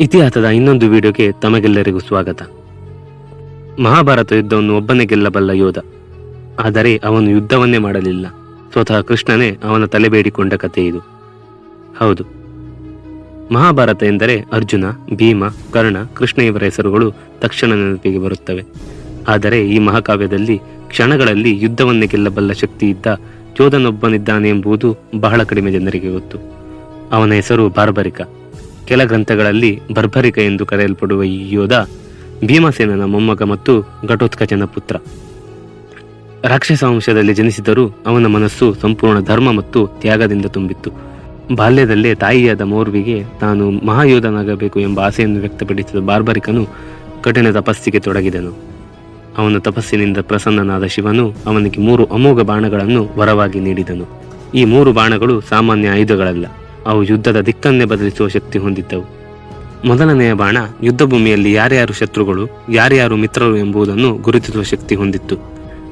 ಇತಿಹಾಸದ ಇನ್ನೊಂದು ವಿಡಿಯೋಗೆ ತಮಗೆಲ್ಲರಿಗೂ ಸ್ವಾಗತ. ಮಹಾಭಾರತ ಯುದ್ಧವನ್ನು ಒಬ್ಬನೇ ಗೆಲ್ಲಬಲ್ಲ ಯೋಧ. ಆದರೆ ಅವನು ಯುದ್ಧವನ್ನೇ ಮಾಡಲಿಲ್ಲ. ಸ್ವತಃ ಕೃಷ್ಣನೇ ಅವನ ತಲೆಬೇಡಿಕೊಂಡ ಕಥೆ ಇದು. ಹೌದು. ಮಹಾಭಾರತ ಎಂದರೆ ಅರ್ಜುನ, ಭೀಮ, ಕರ್ಣ, ಕೃಷ್ಣ ಇವರ ಹೆಸರುಗಳು ತಕ್ಷಣ ನೆನಪಿಗೆ ಬರುತ್ತವೆ. ಆದರೆ ಈ ಮಹಾಕಾವ್ಯದಲ್ಲಿ ಕ್ಷಣಗಳಲ್ಲಿ ಯುದ್ಧವನ್ನೇ ಗೆಲ್ಲಬಲ್ಲ ಶಕ್ತಿ ಇದ್ದ ಯೋಧನೊಬ್ಬನಿದ್ದಾನೆ ಎಂಬುದು ಬಹಳ ಕಡಿಮೆ ಜನರಿಗೆ ಗೊತ್ತು. ಅವನ ಹೆಸರು ಬಾರ್ಬರಿಕ. ಕೆಲ ಗ್ರಂಥಗಳಲ್ಲಿ ಬರ್ಭರಿಕ ಎಂದು ಕರೆಯಲ್ಪಡುವ ಈ ಯೋಧ ಭೀಮಸೇನನ ಮೊಮ್ಮಗ ಮತ್ತು ಘಟೋತ್ಕಚನ ಪುತ್ರ. ರಾಕ್ಷಸ ವಂಶದಲ್ಲಿ ಜನಿಸಿದರೂ ಅವನ ಮನಸ್ಸು ಸಂಪೂರ್ಣ ಧರ್ಮ ಮತ್ತು ತ್ಯಾಗದಿಂದ ತುಂಬಿತ್ತು. ಬಾಲ್ಯದಲ್ಲೇ ತಾಯಿಯಾದ ಮೋರ್ವಿಗೆ ತಾನು ಮಹಾಯೋಧನಾಗಬೇಕು ಎಂಬ ಆಸೆಯನ್ನು ವ್ಯಕ್ತಪಡಿಸಿದ ಬಾರ್ಬರಿಕನು ಕಠಿಣ ತಪಸ್ಸಿಗೆ ತೊಡಗಿದನು. ಅವನ ತಪಸ್ಸಿನಿಂದ ಪ್ರಸನ್ನನಾದ ಶಿವನು ಅವನಿಗೆ ಮೂರು ಅಮೋಘ ಬಾಣಗಳನ್ನು ವರವಾಗಿ ನೀಡಿದನು. ಈ ಮೂರು ಬಾಣಗಳು ಸಾಮಾನ್ಯ ಆಯುಧಗಳಲ್ಲ. ಅವು ಯುದ್ಧದ ದಿಕ್ಕನ್ನೇ ಬದಲಿಸುವ ಶಕ್ತಿ ಹೊಂದಿದ್ದವು. ಮೊದಲನೆಯ ಬಾಣ ಯುದ್ಧ ಭೂಮಿಯಲ್ಲಿ ಯಾರ್ಯಾರು ಶತ್ರುಗಳು, ಯಾರ್ಯಾರು ಮಿತ್ರರು ಎಂಬುದನ್ನು ಗುರುತಿಸುವ ಶಕ್ತಿ ಹೊಂದಿತ್ತು.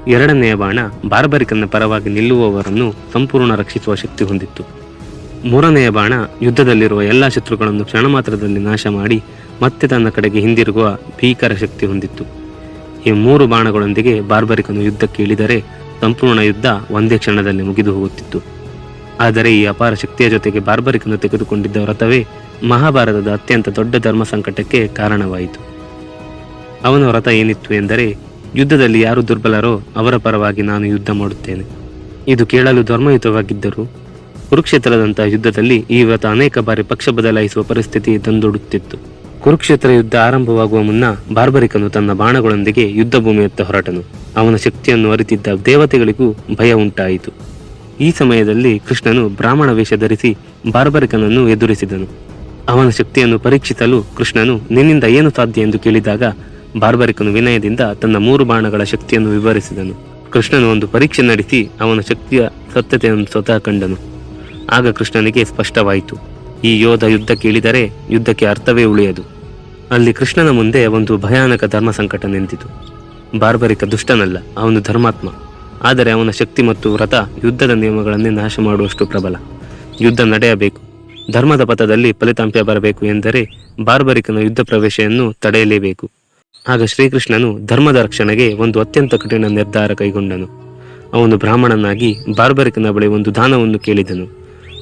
ಎರಡನೆಯ ಬಾಣ ಬಾರ್ಬರಿಕನ ಪರವಾಗಿ ನಿಲ್ಲುವವರನ್ನು ಸಂಪೂರ್ಣ ರಕ್ಷಿಸುವ ಶಕ್ತಿ ಹೊಂದಿತ್ತು. ಮೂರನೆಯ ಬಾಣ ಯುದ್ಧದಲ್ಲಿರುವ ಎಲ್ಲ ಶತ್ರುಗಳನ್ನು ಕ್ಷಣ ಮಾತ್ರದಲ್ಲಿ ನಾಶ ಮಾಡಿ ಮತ್ತೆ ತನ್ನ ಕಡೆಗೆ ಹಿಂದಿರುಗುವ ಭೀಕರ ಶಕ್ತಿ ಹೊಂದಿತ್ತು. ಈ ಮೂರು ಬಾಣಗಳೊಂದಿಗೆ ಬಾರ್ಬರಿಕನು ಯುದ್ಧಕ್ಕೆ ಇಳಿದರೆ ಸಂಪೂರ್ಣ ಯುದ್ಧ ಒಂದೇ ಕ್ಷಣದಲ್ಲಿ ಮುಗಿದು ಹೋಗುತ್ತಿತ್ತು. ಆದರೆ ಈ ಅಪಾರ ಶಕ್ತಿಯ ಜೊತೆಗೆ ಬಾರ್ಬರಿಕನ್ನು ತೆಗೆದುಕೊಂಡಿದ್ದ ವ್ರತವೇ ಮಹಾಭಾರತದ ಅತ್ಯಂತ ದೊಡ್ಡ ಧರ್ಮ ಸಂಕಟಕ್ಕೆ ಕಾರಣವಾಯಿತು. ಅವನ ವ್ರತ ಏನಿತ್ತು ಎಂದರೆ, ಯುದ್ಧದಲ್ಲಿ ಯಾರು ದುರ್ಬಲರೋ ಅವರ ಪರವಾಗಿ ನಾನು ಯುದ್ಧ ಮಾಡುತ್ತೇನೆ. ಇದು ಕೇಳಲು ಧರ್ಮಯುತವಾಗಿದ್ದರು ಕುರುಕ್ಷೇತ್ರದಂತಹ ಯುದ್ಧದಲ್ಲಿ ಈ ವ್ರತ ಅನೇಕ ಬಾರಿ ಪಕ್ಷ ಬದಲಾಯಿಸುವ ಪರಿಸ್ಥಿತಿ ತಂದೊಡುತ್ತಿತ್ತು ಕುರುಕ್ಷೇತ್ರ ಯುದ್ಧ ಆರಂಭವಾಗುವ ಮುನ್ನ ಬಾರ್ಬರಿಕನು ತನ್ನ ಬಾಣಗಳೊಂದಿಗೆ ಯುದ್ಧ ಭೂಮಿಯತ್ತ ಹೊರಟನು. ಅವನ ಶಕ್ತಿಯನ್ನು ಅರಿತಿದ್ದ ದೇವತೆಗಳಿಗೂ ಭಯ ಉಂಟಾಯಿತು. ಈ ಸಮಯದಲ್ಲಿ ಕೃಷ್ಣನು ಬ್ರಾಹ್ಮಣ ವೇಷ ಧರಿಸಿ ಬಾರ್ಬರಿಕನನ್ನು ಎದುರಿಸಿದನು. ಅವನ ಶಕ್ತಿಯನ್ನು ಪರೀಕ್ಷಿಸಲು ಕೃಷ್ಣನು, ನಿನ್ನಿಂದ ಏನು ಸಾಧ್ಯ? ಎಂದು ಕೇಳಿದಾಗ ಬಾರ್ಬರಿಕನು ವಿನಯದಿಂದ ತನ್ನ ಮೂರು ಬಾಣಗಳ ಶಕ್ತಿಯನ್ನು ವಿವರಿಸಿದನು. ಕೃಷ್ಣನು ಒಂದು ಪರೀಕ್ಷೆ ನಡೆಸಿ ಅವನ ಶಕ್ತಿಯ ಸತ್ಯತೆಯನ್ನು ಸ್ವತಃ ಕಂಡನು. ಆಗ ಕೃಷ್ಣನಿಗೆ ಸ್ಪಷ್ಟವಾಯಿತು. ಈ ಯೋಧ ಯುದ್ಧ ಕೇಳಿದರೆ ಯುದ್ಧಕ್ಕೆ ಅರ್ಥವೇ ಉಳಿಯದು. ಅಲ್ಲಿ ಕೃಷ್ಣನ ಮುಂದೆ ಒಂದು ಭಯಾನಕ ಧರ್ಮ ಸಂಕಟ ನಿಂತಿತು. ಬಾರ್ಬರಿಕ ದುಷ್ಟನಲ್ಲ, ಅವನು ಧರ್ಮಾತ್ಮ. ಆದರೆ ಅವನ ಶಕ್ತಿ ಮತ್ತು ವ್ರತ ಯುದ್ಧದ ನಿಯಮಗಳನ್ನೇ ನಾಶ ಮಾಡುವಷ್ಟು ಪ್ರಬಲ. ಯುದ್ಧ ನಡೆಯಬೇಕು. ಧರ್ಮದ ಪಥದಲ್ಲಿ ಫಲಿತಾಂಶ ಬರಬೇಕು ಎಂದರೆ ಬಾರ್ಬರಿಕನ ಯುದ್ಧ ಪ್ರವೇಶವನ್ನು ತಡೆಯಲೇಬೇಕು. ಆಗ ಶ್ರೀಕೃಷ್ಣನು ಧರ್ಮದ ರಕ್ಷಣೆಗೆ ಒಂದು ಅತ್ಯಂತ ಕಠಿಣ ನಿರ್ಧಾರ ಕೈಗೊಂಡನು. ಅವನು ಬ್ರಾಹ್ಮಣನಾಗಿ ಬಾರ್ಬರಿಕನ ಬಳಿ ಒಂದು ದಾನವನ್ನು ಕೇಳಿದನು.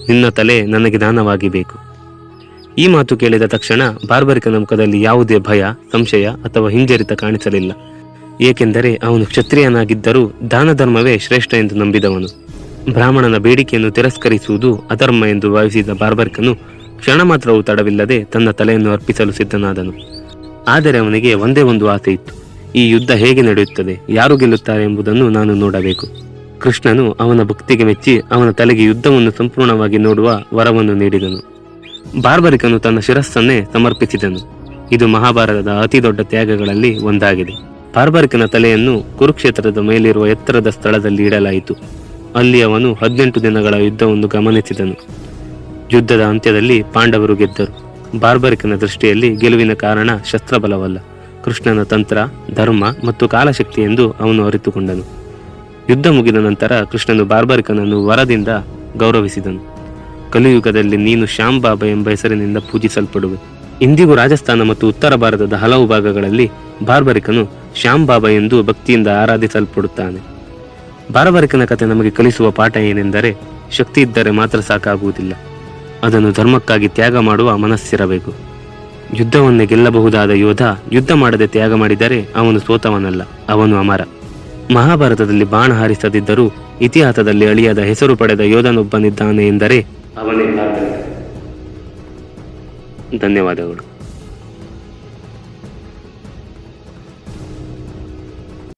ನಿನ್ನ ತಲೆ ನನಗೆ ದಾನವಾಗಿ ಬೇಕು ಈ ಮಾತು ಕೇಳಿದ ತಕ್ಷಣ ಬಾರ್ಬರಿಕನ ಮುಖದಲ್ಲಿ ಯಾವುದೇ ಭಯ, ಸಂಶಯ ಅಥವಾ ಹಿಂಜರಿತ ಕಾಣಿಸಲಿಲ್ಲ. ಏಕೆಂದರೆ ಅವನು ಕ್ಷತ್ರಿಯನಾಗಿದ್ದರೂ ದಾನ ಧರ್ಮವೇ ಶ್ರೇಷ್ಠ ಎಂದು ನಂಬಿದವನು. ಬ್ರಾಹ್ಮಣನ ಬೇಡಿಕೆಯನ್ನು ತಿರಸ್ಕರಿಸುವುದು ಅಧರ್ಮ ಎಂದು ಭಾವಿಸಿದ ಬಾರ್ಬರಿಕನು ಕ್ಷಣ ಮಾತ್ರವೂ ತಡವಿಲ್ಲದೆ ತನ್ನ ತಲೆಯನ್ನು ಅರ್ಪಿಸಲು ಸಿದ್ಧನಾದನು. ಆದರೆ ಅವನಿಗೆ ಒಂದೇ ಒಂದು ಆಸೆ ಇತ್ತು. ಈ ಯುದ್ಧ ಹೇಗೆ ನಡೆಯುತ್ತದೆ, ಯಾರು ಗೆಲ್ಲುತ್ತಾರೆ ಎಂಬುದನ್ನು ನಾನು ನೋಡಬೇಕು. ಕೃಷ್ಣನು ಅವನ ಭಕ್ತಿಗೆ ಮೆಚ್ಚಿ ಅವನ ತಲೆಗೆ ಯುದ್ಧವನ್ನು ಸಂಪೂರ್ಣವಾಗಿ ನೋಡುವ ವರವನ್ನು ನೀಡಿದನು. ಬಾರ್ಬರಿಕನು ತನ್ನ ಶಿರಸ್ಸನ್ನೇ ಸಮರ್ಪಿಸಿದನು. ಇದು ಮಹಾಭಾರತದ ಅತಿ ದೊಡ್ಡ ತ್ಯಾಗಗಳಲ್ಲಿ ಒಂದಾಗಿದೆ. ಬಾರ್ಬರಿಕನ ತಲೆಯನ್ನು ಕುರುಕ್ಷೇತ್ರದ ಮೇಲಿರುವ ಎತ್ತರದ ಸ್ಥಳದಲ್ಲಿ ಇಡಲಾಯಿತು. ಅಲ್ಲಿ ಅವನು ಹದಿನೆಂಟು ದಿನಗಳ ಯುದ್ಧವನ್ನು ಗಮನಿಸಿದನು. ಯುದ್ಧದ ಅಂತ್ಯದಲ್ಲಿ ಪಾಂಡವರು ಗೆದ್ದರು. ಬಾರ್ಬರಿಕನ ದೃಷ್ಟಿಯಲ್ಲಿ ಗೆಲುವಿನ ಕಾರಣ ಶಸ್ತ್ರಬಲವಲ್ಲ. ಕೃಷ್ಣನ ತಂತ್ರ, ಧರ್ಮ ಮತ್ತು ಕಾಲಶಕ್ತಿ ಎಂದು ಅವನು ಅರಿತುಕೊಂಡನು. ಯುದ್ಧ ಮುಗಿದ ನಂತರ ಕೃಷ್ಣನು ಬಾರ್ಬರಿಕನನ್ನು ವರದಿಂದ ಗೌರವಿಸಿದನು. ಕಲಿಯುಗದಲ್ಲಿ ನೀನು ಶ್ಯಾಮ್ ಬಾಬಾ ಎಂಬ ಹೆಸರಿನಿಂದ ಪೂಜಿಸಲ್ಪಡುವೆ. ಇಂದಿಗೂ ರಾಜಸ್ಥಾನ ಮತ್ತು ಉತ್ತರ ಭಾರತದ ಹಲವು ಭಾಗಗಳಲ್ಲಿ ಬಾರ್ಬರಿಕನು ಶ್ಯಾಮ್ ಬಾಬಾ ಎಂದು ಭಕ್ತಿಯಿಂದ ಆರಾಧಿಸಲ್ಪಡುತ್ತಾನೆ. ಬಾರ್ಬರಿಕನ ಕತೆ ನಮಗೆ ಕಲಿಸುವ ಪಾಠ ಏನೆಂದರೆ ಶಕ್ತಿ ಇದ್ದರೆ ಮಾತ್ರ ಸಾಕಾಗುವುದಿಲ್ಲ. ಅದನ್ನು ಧರ್ಮಕ್ಕಾಗಿ ತ್ಯಾಗ ಮಾಡುವ ಮನಸ್ಸಿರಬೇಕು. ಯುದ್ಧವನ್ನೇ ಗೆಲ್ಲಬಹುದಾದ ಯೋಧ ಯುದ್ಧ ಮಾಡದೆ ತ್ಯಾಗ ಮಾಡಿದರೆ ಅವನು ಸೋತವನಲ್ಲ, ಅವನು ಅಮರ. ಮಹಾಭಾರತದಲ್ಲಿ ಬಾಣ ಹಾರಿಸದಿದ್ದರೂ ಇತಿಹಾಸದಲ್ಲಿ ಅಳಿಯದ ಹೆಸರು ಪಡೆದ ಯೋಧನೊಬ್ಬನಿದ್ದಾನೆ ಎಂದರೆ ಅವನೇ. ಧನ್ಯವಾದಗಳು.